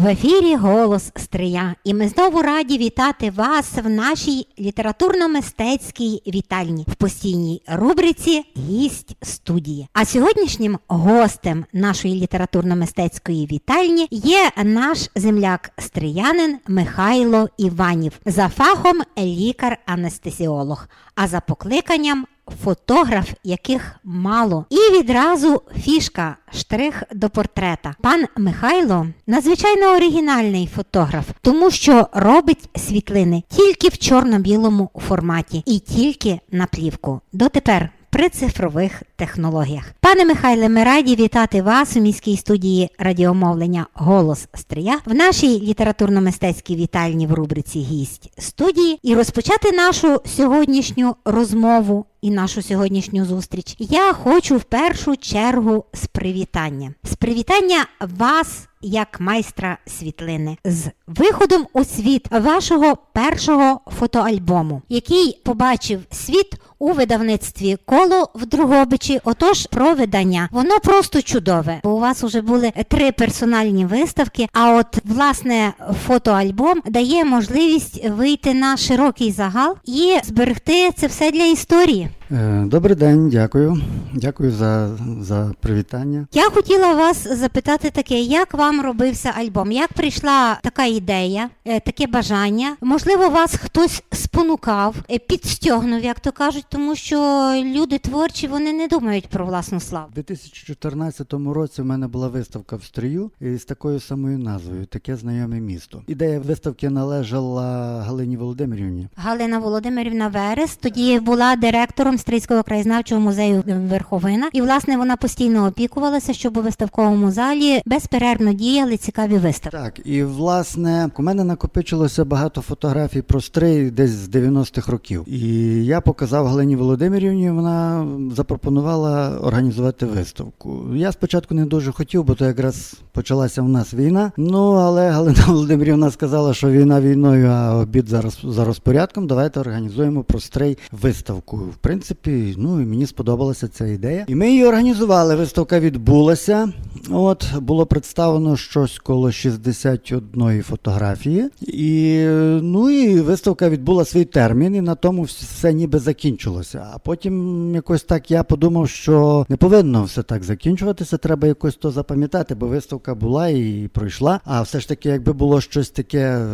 В ефірі голос Стрия, і ми знову раді вітати вас в нашій літературно-мистецькій вітальні в постійній рубриці Гість студії. А сьогоднішнім гостем нашої літературно-мистецької вітальні є наш земляк стріянин Михайло Іванів за фахом лікар-анестезіолог, а за покликанням фотограф, яких мало. І відразу фішка, штрих до портрета. Пан Михайло надзвичайно оригінальний фотограф, тому що робить світлини тільки в чорно-білому форматі і тільки на плівку. Дотепер. При цифрових технологіях. Пане Михайле, ми раді вітати вас у міській студії радіомовлення Голос Стрия в нашій літературно-мистецькій вітальні в рубриці Гість студії і розпочати нашу сьогоднішню розмову і нашу сьогоднішню зустріч. Я хочу в першу чергу з привітання. З привітання вас як майстра світлини з виходом у світ вашого першого фотоальбому, який побачив світ у видавництві коло в Другобичі. Отож, про видання воно просто чудове. Бо у вас вже були три персональні виставки. А от власне фотоальбом дає можливість вийти на широкий загал і зберегти це все для історії. Е, Добрий день, дякую. Дякую за, за привітання. Я хотіла вас запитати таке, як вам робився альбом? Як прийшла така ідея, е, таке бажання? Можливо, вас хтось спонукав, е, підстягнув, як то кажуть, тому що люди творчі вони не думають про власну славу. У 2014 році в мене була виставка в Стрию з такою самою назвою Таке знайоме місто. Ідея виставки належала Галині Володимирівні. Галина Володимирівна Верес тоді була директором Стрийського краєзнавчого музею Верховина, і власне вона постійно опікувалася, щоб у виставковому залі безперервно діяли цікаві виставки. Так, і власне у мене накопичилося багато фотографій про Стрий десь з 90-х років. І я показав Галині Володимирівні, вона запропонувала організувати виставку. Я спочатку не дуже хотів, бо то якраз почалася у нас війна. Ну але Галина Володимирівна сказала, що війна війною, а обід зараз за розпорядком. Давайте організуємо про Стрий виставку. В принципі, ну і мені сподобалася ця ідея. І ми її організували. Виставка відбулася. От було представлено щось коло 61 фотографії. І ну і виставка відбула свій термін, і на тому все ніби закінчилося. А потім якось так я подумав, що не повинно все так закінчуватися. Треба якось то запам'ятати, бо виставка була і пройшла. А все ж таки, якби було щось таке,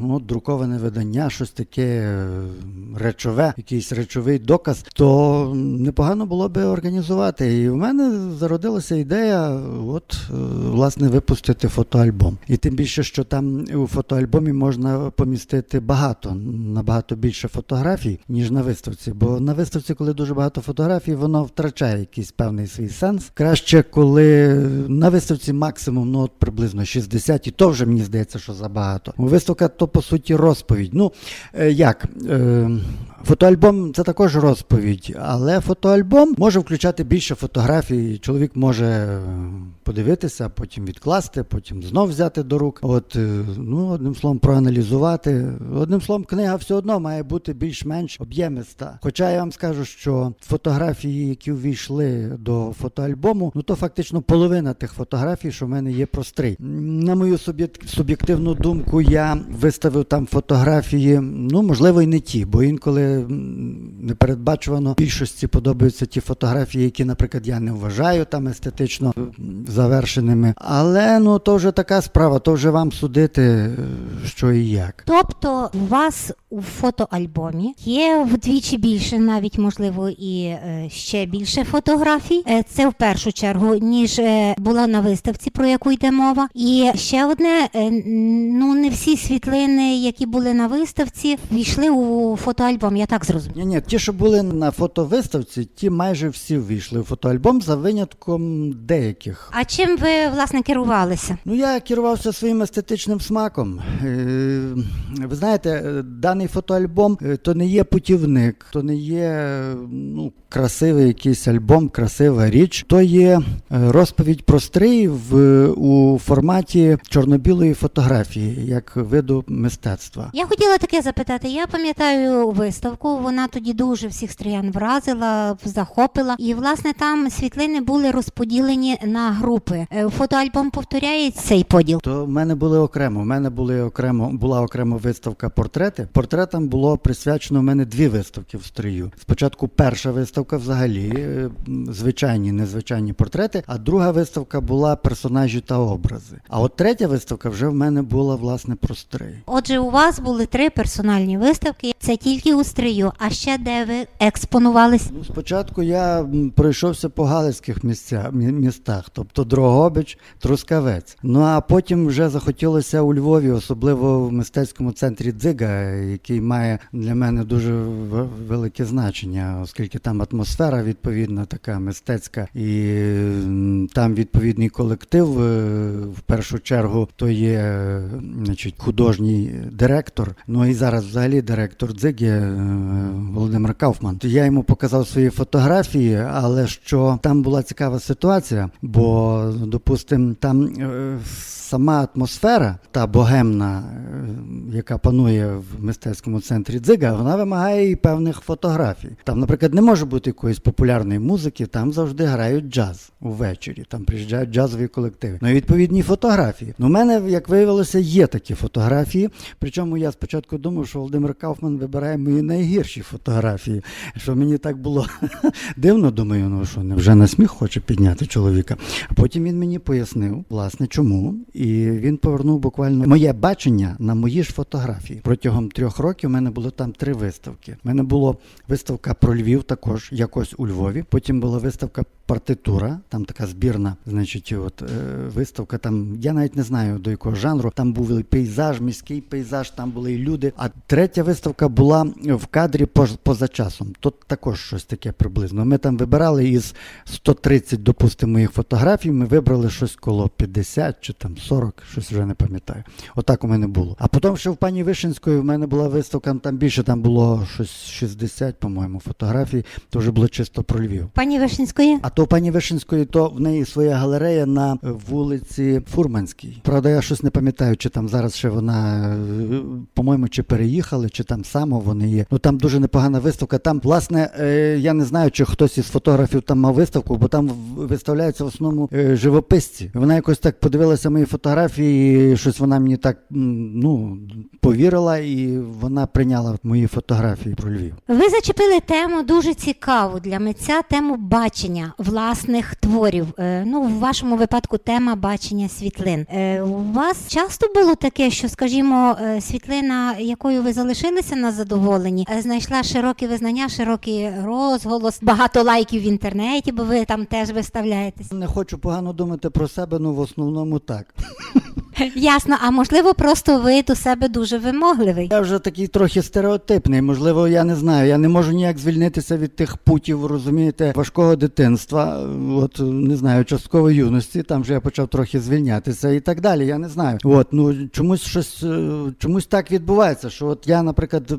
ну, друковане видання, щось таке е, речове, якийсь речовий доказ, то непогано було би організувати. І в мене зародилася ідея, от е, власне, випустити фотоальбом. І тим більше, що там у фотоальбомі можна помістити багато, набагато більше фотографій, ніж на виставці. Бо на виставці, коли дуже багато фотографій, воно втрачає якийсь певний свій сенс. Краще, коли на виставці максимум, ну от приблизно 60, і то вже мені здається, що забагато. Виставка то по суті розповідь. Ну е, як? Фотоальбом це також розповідь, але фотоальбом може включати більше фотографій. Чоловік може е, подивитися, потім відкласти, потім знов взяти до рук. От е, ну одним словом, проаналізувати. Одним словом, книга все одно має бути більш-менш об'ємиста. Хоча я вам скажу, що фотографії, які увійшли до фотоальбому, ну то фактично половина тих фотографій, що в мене є прострий. На мою суб'єктивну думку, я виставив там фотографії, ну можливо, і не ті, бо інколи непередбачувано більшості подобаються ті фотографії, які, наприклад, я не вважаю там естетично завершеними. Але ну то вже така справа, то вже вам судити, е, що і як. Тобто у вас у фотоальбомі є вдвічі більше, навіть можливо, і е, ще більше фотографій. Е, це в першу чергу, ніж е, була на виставці, про яку йде мова. І ще одне: ну не всі світлини, які були на виставці, війшли у фотоальбом. Я так зрозумів. Ні, ні, ті, що були на фотовиставці, ті майже всі ввійшли в фотоальбом за винятком деяких. А чим ви власне керувалися? Ну, я керувався своїм естетичним смаком. Ви знаєте, даний даний фотоальбом е, то не є путівник, то не є е, ну, красивий якийсь альбом, красива річ. То є е, розповідь про стрий в, у форматі чорно-білої фотографії, як виду мистецтва. Я хотіла таке запитати. Я пам'ятаю виставку. Вона тоді дуже всіх стріян вразила, захопила. І власне там світлини були розподілені на групи. Фотоальбом повторяє цей поділ. То в мене були окремо. У мене були окремо була окрема виставка портрети. Портретам було присвячено в мене дві виставки в строю. Спочатку перша виставка, взагалі, е, звичайні, незвичайні портрети. А друга виставка була персонажі та образи. А от третя виставка вже в мене була власне про стрий. Отже, у вас були три персональні виставки. Це тільки у стрию. А ще де ви експонувались? Ну, спочатку я пройшовся по галицьких місця, мі- містах, тобто Дрогобич, Трускавець. Ну а потім вже захотілося у Львові, особливо в мистецькому центрі Дзига, який має для мене дуже велике значення, оскільки там атмосфера відповідна, така мистецька, і там відповідний колектив. е, В першу чергу то є е, значить, художній директор. Ну і зараз взагалі директор Дзиги е, Володимир Кауфман. Я йому показав свої фотографії, але що там була цікава ситуація, бо, допустим, там сама атмосфера, та богемна, яка панує в мистецькому центрі Дзига, вона вимагає і певних фотографій. Там, наприклад, не може бути якоїсь популярної музики, там завжди грають джаз увечері, там приїжджають джазові колективи. Ну і відповідні фотографії. Ну, у мене, як виявилося, є такі фотографії. Причому я спочатку думав, що Володимир Кауфман вибирає мої найгірші фотографії. Що мені так було дивно, думаю, ну що невже на сміх хоче підняти чоловіка. А потім він мені пояснив, власне, чому. І він повернув буквально моє бачення на мої ж фотографії. Протягом трьох років у мене було там три виставки. У мене була виставка про Львів, також якось у Львові. Потім була виставка партитура, там така збірна, значить, от е, виставка. Там я навіть не знаю до якого жанру. Там був і пейзаж, міський пейзаж, там були і люди. А третя виставка була в кадрі поза часом. Тут також щось таке приблизно. Ми там вибирали із 130, допустимо, моїх фотографій. Ми вибрали щось коло 50 чи там 40, щось вже не пам'ятаю. Отак у мене було. А потім ще в пані Вишинської в мене була виставка, ну, там більше там було щось 60, по-моєму, фотографій. То вже було чисто про Львів. Пані Вишинської? А то пані Вишинської, то в неї своя галерея на вулиці Фурманській. Правда, я щось не пам'ятаю, чи там зараз ще вона, е, по-моєму, чи переїхали, чи там само вони є. Ну там дуже непогана виставка. Там, власне, е, я не знаю, чи хтось із фотографів там мав виставку, бо там виставляються в основному е, живописці. Вона якось так подивилася мої фотографії, і щось вона мені так ну повірила, і вона прийняла мої фотографії про Львів. Ви зачепили тему дуже цікаву для митця, тему бачення власних творів. Е, ну, в вашому випадку тема бачення світлин. Е, у вас часто було таке, що, скажімо, е, світлина, якою ви залишилися на задоволенні, е, знайшла широке визнання, широкий розголос, багато лайків в інтернеті, бо ви там теж виставляєтесь. Не хочу погано думати про себе, ну в основному так. Ясно, а можливо, просто ви до себе дуже вимогливий. Я вже такий трохи стереотипний. Можливо, я не знаю. Я не можу ніяк звільнитися від тих путів, розумієте, важкого дитинства, от не знаю, часткової юності. Там вже я почав трохи звільнятися і так далі. Я не знаю. От ну чомусь щось е, чомусь так відбувається. Що от я, наприклад,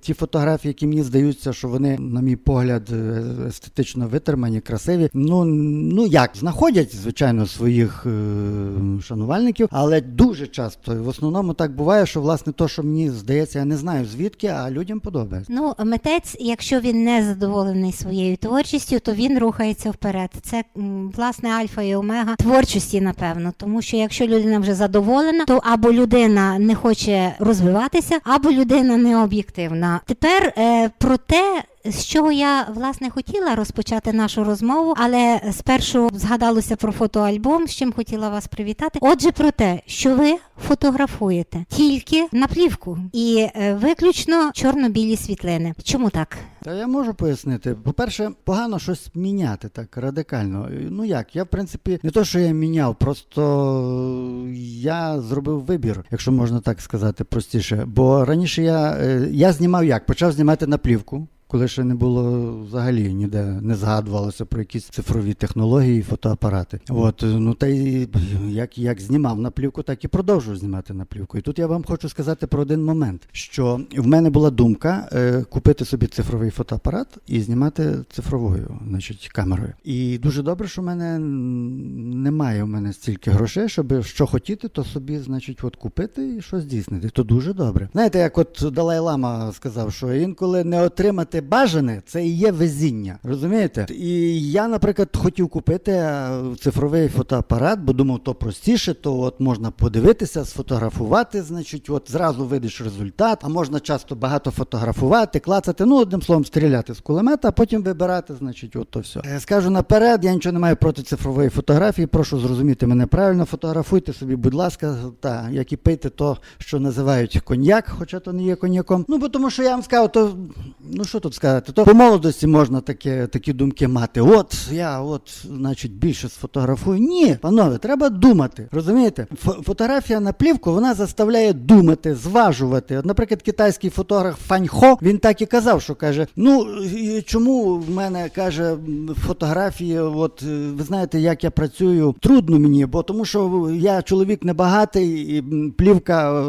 ті фотографії, які мені здаються, що вони, на мій погляд, е, естетично витримані, красиві. Ну ну як знаходять, звичайно, своїх е, шанувальників, але дуже часто в основному так буває, що власне то, що мені здається, я не знаю звідки, а людям подобається. Ну, митець, якщо він не задоволений своєю творчістю, то він рухається вперед. Це власне альфа і омега творчості, напевно. Тому що якщо людина вже задоволена, то або людина не хоче розвиватися, або людина не об'єктивна. Тепер е, про те. З чого я власне хотіла розпочати нашу розмову, але спершу згадалося про фотоальбом, з чим хотіла вас привітати. Отже, про те, що ви фотографуєте тільки на плівку і е, виключно чорно-білі світлини. Чому так? Та я можу пояснити. По-перше, погано щось міняти так радикально. Ну як, я в принципі не то, що я міняв, просто я зробив вибір, якщо можна так сказати простіше. Бо раніше я, е, я знімав як? Почав знімати на плівку. Коли ще не було взагалі ніде не згадувалося про якісь цифрові технології, фотоапарати. От ну та й як, як знімав на плівку, так і продовжую знімати на плівку. І тут я вам хочу сказати про один момент: що в мене була думка е, купити собі цифровий фотоапарат і знімати цифровою, значить, камерою. І дуже добре, що в мене немає в мене стільки грошей, щоб що хотіти, то собі, значить, от купити і що здійснити. То дуже добре. Знаєте, як от Далай Лама сказав, що інколи не отримати бажане це і є везіння. Розумієте? І я, наприклад, хотів купити е, цифровий фотоапарат, бо думав, то простіше, то от можна подивитися, сфотографувати, значить, от зразу видиш результат, а можна часто багато фотографувати, клацати, ну, одним словом, стріляти з кулемета, а потім вибирати, значить, от то все. Е, Скажу наперед, я нічого не маю проти цифрової фотографії. Прошу зрозуміти мене правильно. Фотографуйте собі, будь ласка, та як і пийте то, що називають коньяк, хоча то не є коньяком. Ну бо тому, що я вам сказав, то ну що тут сказати, то по молодості можна таке, такі думки мати. От я, от, значить, більше сфотографую. Ні, панове, треба думати. Розумієте? Фо- фотографія на плівку вона заставляє думати, зважувати. От, наприклад, китайський фотограф Фаньхо він так і казав, що каже: ну чому в мене каже фотографії, от ви знаєте, як я працюю, трудно мені, бо тому що я чоловік небагатий, і плівка е,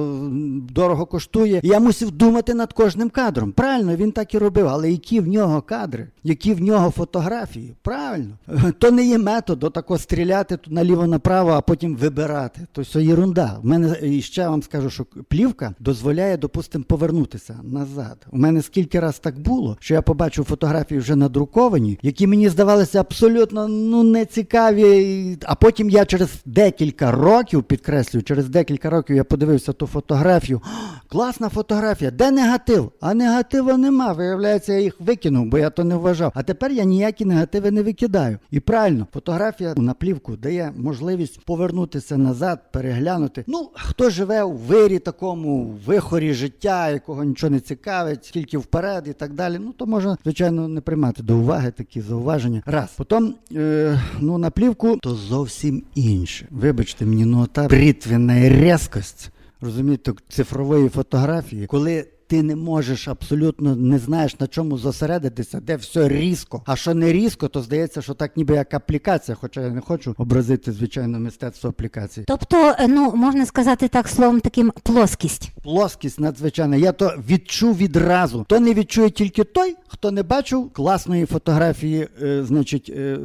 дорого коштує. І я мусив думати над кожним кадром. Правильно, він так і робив, але які в нього кадри, які в нього фотографії? Правильно, то не є метод, отако стріляти наліво-направо, а потім вибирати. То все єрунда. В мене і ще вам скажу, що плівка дозволяє, допустимо, повернутися назад. У мене скільки раз так було, що я побачив фотографії вже надруковані, які мені здавалися абсолютно ну не цікаві. А потім я через декілька років, підкреслюю, через декілька років я подивився ту фотографію. Класна фотографія, де негатив? А негатива нема. Виявляється, я їх викинув, бо я то не вважав. А тепер я ніякі негативи не викидаю. І правильно, фотографія на плівку дає можливість повернутися назад, переглянути. Ну, хто живе у вирі такому, вихорі життя, якого нічого не цікавить, тільки вперед і так далі. Ну, то можна, звичайно, не приймати до уваги такі зауваження. Раз. Потім, е, ну, на плівку то зовсім інше. Вибачте мені, ну та бритвенна різкость розумієте, цифрової фотографії, коли ти не можеш абсолютно не знаєш на чому зосередитися, де все різко. А що не різко, то здається, що так ніби як аплікація, хоча я не хочу образити звичайно мистецтво аплікації. Тобто, е, ну можна сказати так словом таким плоскість. Плоскість надзвичайна. Я то відчув відразу. То не відчує тільки той, хто не бачив класної фотографії, е, значить, е,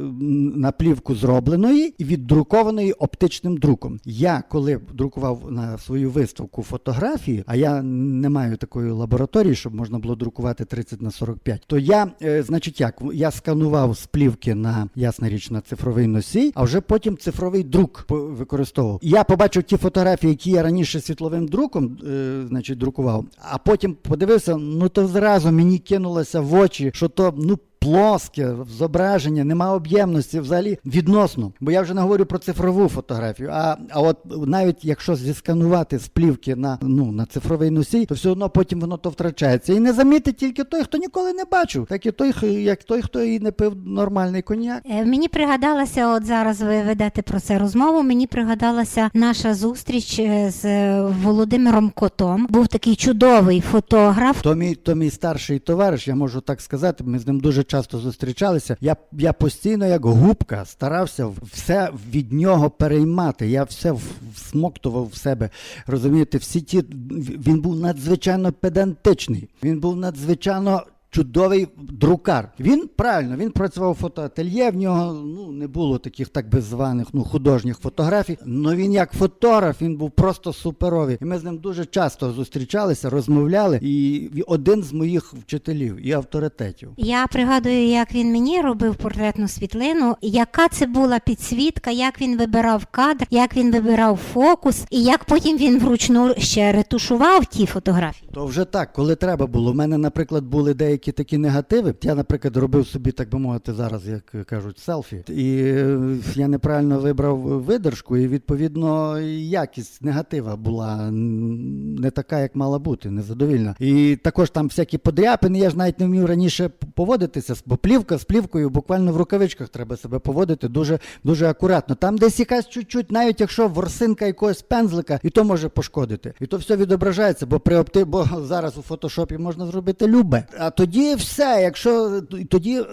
на плівку зробленої і віддрукованої оптичним друком. Я коли друкував на свою виставку фотографії, а я не маю такої лабораторії, щоб можна було друкувати 30 на 45, то я, е, значить, як я сканував з плівки на ясна річ на цифровий носій, а вже потім цифровий друк використовував. Я побачив ті фотографії, які я раніше світловим друком, е, значить, друкував, а потім подивився, ну то зразу мені кинулося в очі, що то ну. Плоске зображення, нема об'ємності взагалі відносно. Бо я вже не говорю про цифрову фотографію. А, а от навіть якщо зісканувати з плівки на, ну, на цифровий носій, то все одно потім воно то втрачається. І не замітить тільки той, хто ніколи не бачив, так і той, як той, хто і не пив нормальний коньяк. Е, Мені пригадалося, от зараз ви ведете про це розмову. Мені пригадалася наша зустріч е, з е, Володимиром Котом. Був такий чудовий фотограф. То мій, то мій старший товариш, я можу так сказати, ми з ним дуже часто зустрічалися. Я, я постійно, як губка, старався все від нього переймати. Я все всмоктував в себе. Розумієте, всі ті він був надзвичайно педантичний. Він був надзвичайно. Чудовий друкар. Він правильно він працював в фотоательє. В нього ну не було таких так би званих ну художніх фотографій. але він як фотограф, він був просто суперовий. І ми з ним дуже часто зустрічалися, розмовляли. І один з моїх вчителів і авторитетів. Я пригадую, як він мені робив портретну світлину, яка це була підсвітка, як він вибирав кадр, як він вибирав фокус, і як потім він вручну ще ретушував ті фотографії. То вже так, коли треба було. У мене, наприклад, були деякі такі негативи. Я, наприклад, робив собі, так би мовити, зараз, як кажуть, селфі. І е, я неправильно вибрав видержку, і відповідно якість негатива була не така, як мала бути, незадовільна. І також там всякі подряпини. Я ж навіть не вмів раніше поводитися, бо плівка з плівкою буквально в рукавичках треба себе поводити дуже дуже акуратно. Там десь якась чуть-чуть, навіть якщо ворсинка якогось пензлика, і то може пошкодити. І то все відображається, бо при опти... бо зараз у фотошопі можна зробити любе. А тоді тоді все. Якщо тоді е,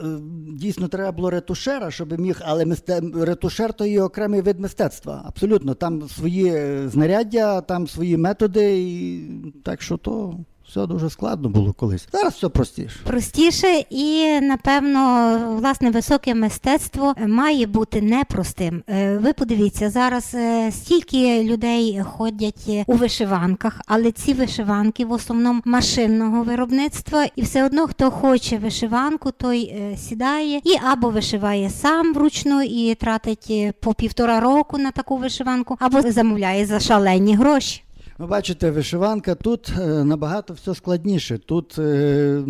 дійсно треба було ретушера, щоб міг, але мисте... ретушер то є окремий вид мистецтва. Абсолютно. Там свої е, знаряддя, там свої методи, і так що то все дуже складно було колись. Зараз все простіше. Простіше і, напевно, власне, високе мистецтво має бути непростим. Е, Ви подивіться, зараз е, стільки людей ходять е, у вишиванках, але ці вишиванки в основному машинного виробництва, і все одно, хто хоче вишиванку, той сідає і або вишиває сам вручну і тратить по півтора року на таку вишиванку, або замовляє за шалені гроші. Ну, бачите, вишиванка тут е, набагато все складніше. Тут е,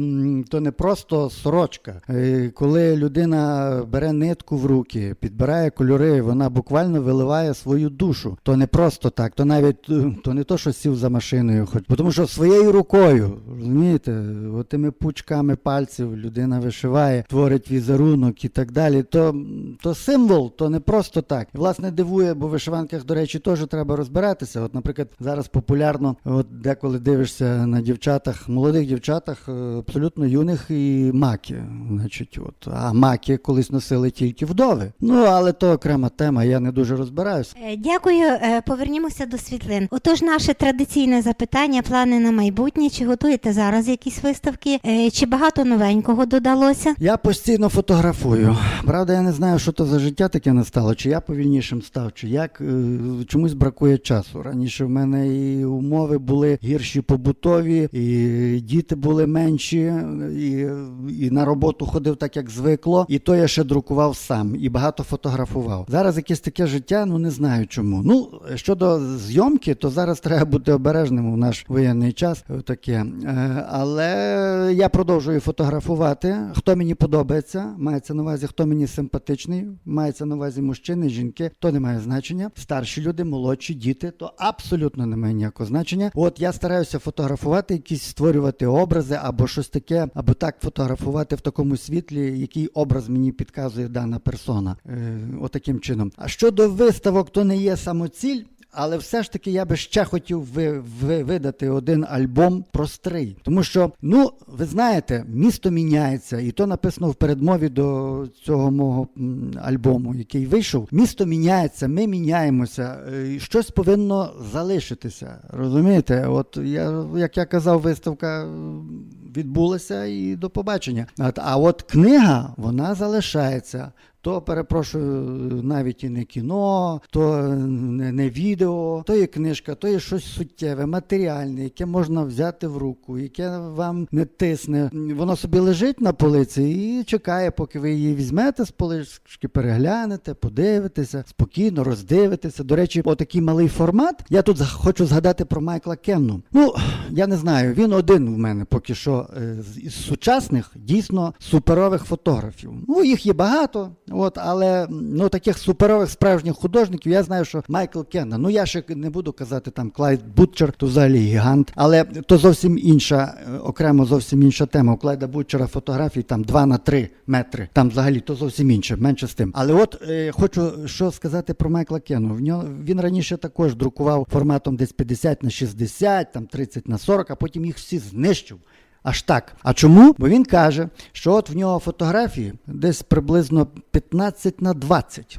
то не просто сорочка. Е, коли людина бере нитку в руки, підбирає кольори, вона буквально виливає свою душу. То не просто так, то навіть то не то, що сів за машиною, хоч тому що своєю рукою, розумієте, от тими пучками пальців людина вишиває, творить візерунок і так далі. То, то символ, то не просто так. Власне, дивує, бо в вишиванках, до речі, теж треба розбиратися. От, наприклад, зараз популярно, от деколи дивишся на дівчатах, молодих дівчатах, е, абсолютно юних і маки. Значить, от, а маки колись носили тільки вдови. Ну, але то окрема тема, я не дуже розбираюся. Е, Дякую. Е, Повернімося до світлин. Отож, наше традиційне запитання, плани на майбутнє. Чи готуєте зараз якісь виставки? Чи багато новенького додалося? Я постійно фотографую. Правда, я не знаю, що то за життя таке настало, чи я повільнішим став, чи як чомусь бракує часу. Раніше в мене і умови були гірші побутові, і діти були менші, і, і на роботу ходив так, як звикло. І то я ще друкував сам і багато фотографував. Зараз якесь таке життя, ну не знаю чому. Ну щодо зйомки, то зараз треба бути обережним у наш воєнний час. Таке. Е, Але я продовжую фотографувати. Хто мені подобається, мається на увазі, хто мені симпатичний, мається на увазі мужчини, жінки, то не має значення. Старші люди, молодші, діти, то абсолютно не має ніякого значення. От я стараюся фотографувати, якісь створювати образи або щось таке, або так фотографувати в такому світлі, який образ мені підказує дана персона. Е, отаким чином. А щодо виставок, то не є самоціль. Але все ж таки я би ще хотів ви, ви, видати один альбом простий. Тому що, ну, ви знаєте, місто міняється, і то написано в передмові до цього мого альбому, який вийшов. Місто міняється, ми міняємося, е, щось повинно залишитися. Розумієте? От я, як я казав, виставка відбулася і до побачення. А от книга, вона залишається. То перепрошую, навіть і не кіно, то не, не відео, то є книжка, то є щось суттєве, матеріальне, яке можна взяти в руку, яке вам не тисне. Воно собі лежить на полиці і чекає, поки ви її візьмете з полички, переглянете, подивитеся, спокійно роздивитеся. До речі, отакий малий формат. Я тут хочу згадати про Майкла Кенну. Ну я не знаю, він один в мене поки що е, з- сучасних дійсно суперових фотографів. Ну їх є багато. От, але ну таких суперових справжніх художників я знаю, що Майкл Кенна. Ну я ще не буду казати там Клайд Бутчер, то взагалі гігант, але то зовсім інша, е, окремо зовсім інша тема. У Клайда Бутчера фотографій там 2 на 3 метри. Там взагалі то зовсім інше, менше з тим. Але от е, хочу що сказати про Майкла Кенну. В нього він раніше також друкував форматом десь 50 на 60, там 30 на 40, а потім їх всі знищив. Аж так. А чому? Бо він каже, що от в нього фотографії десь приблизно 15 на 20.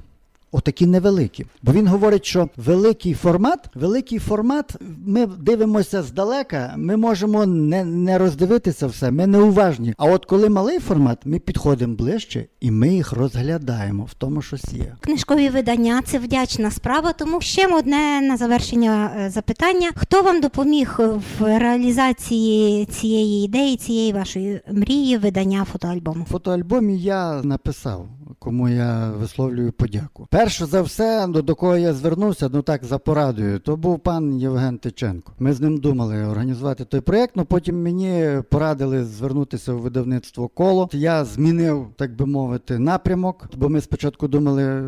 Отакі невеликі. Бо він говорить, що великий формат, великий формат, ми дивимося здалека, ми можемо не, не роздивитися все, ми неуважні. А от коли малий формат, ми підходимо ближче і ми їх розглядаємо в тому, щось є. Книжкові видання це вдячна справа. Тому ще одне на завершення е, запитання: хто вам допоміг в реалізації цієї ідеї, цієї вашої мрії видання фотоальбому? В фотоальбомі я написав, кому я висловлюю подяку. Перше за все, до, кого я звернувся, ну так за порадою, то був пан Євген Тиченко. Ми з ним думали організувати той проєкт, ну потім мені порадили звернутися у видавництво коло. Я змінив, так би мовити, напрямок, бо ми спочатку думали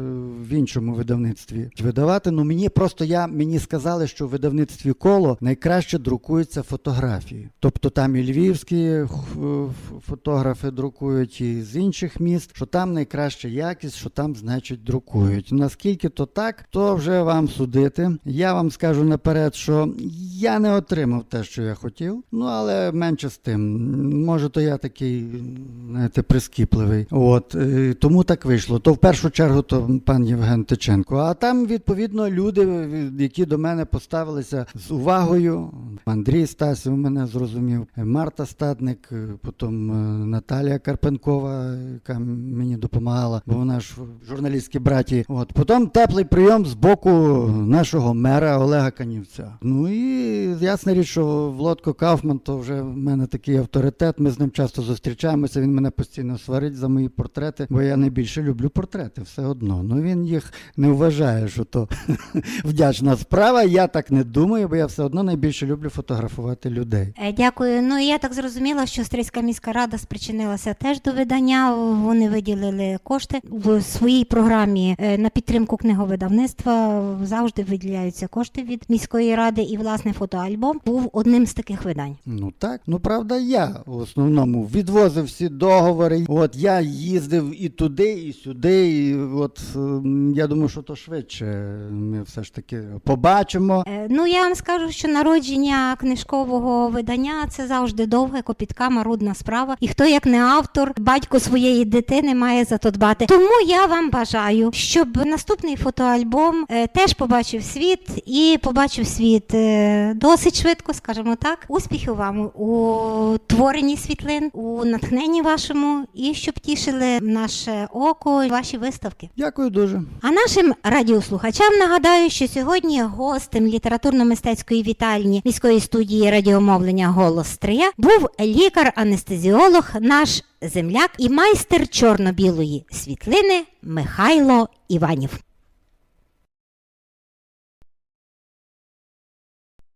в іншому видавництві видавати. Ну мені просто я мені сказали, що в видавництві коло найкраще друкуються фотографії. Тобто там і львівські фотографи друкують, і з інших міст, що там найкраще якість, що там, значить, друкують. Наскільки то так, то вже вам судити. Я вам скажу наперед, що я не отримав те, що я хотів. Ну але менше з тим. Може, то я такий, знаєте, прискіпливий. От е, тому так вийшло. То в першу чергу то пан Євген Тиченко. А там, відповідно, люди, які до мене поставилися з увагою. Андрій Стасів мене зрозумів, Марта Статник, е, потім е, Наталія Карпенкова, яка мені допомагала, бо вона ж журналістські браті. От потім теплий прийом з боку нашого мера Олега Канівця. Ну і ясна річ, що Володко Кауфман то вже в мене такий авторитет. Ми з ним часто зустрічаємося. Він мене постійно сварить за мої портрети, бо я найбільше люблю портрети, все одно. Ну він їх не вважає, що то вдячна справа. Я так не думаю, бо я все одно найбільше люблю фотографувати людей. Е, Дякую. Ну я так зрозуміла, що Стрийська міська рада спричинилася теж до видання. Вони виділили кошти в своїй програмі е, на підтримку книговидавництва. Завжди виділяються кошти від міської ради, і власне фотоальбом був одним з таких видань. Ну так, ну правда, я в основному відвозив всі договори. От я їздив і туди, і сюди. І от я думаю, що то швидше ми все ж таки побачимо. Е, Ну я вам скажу, що народження книжкового видання це завжди довга, копітка, марудна справа. І хто як не автор, батько своєї дитини має за то дбати. Тому я вам бажаю, щоб наступний фотоальбом е, теж побачив світ і побачив світ е, досить швидко, скажімо так. Успіхів вам у творенні світлин, у натхненні вашому, і щоб тішили наше око, ваші виставки. Дякую дуже. А нашим радіослухачам нагадаю, що сьогодні гостем літературно-мистецької вітальні міської студії радіомовлення Голос Стрия був лікар-анестезіолог, наш земляк і майстер чорно-білої світлини Михайло Іванів.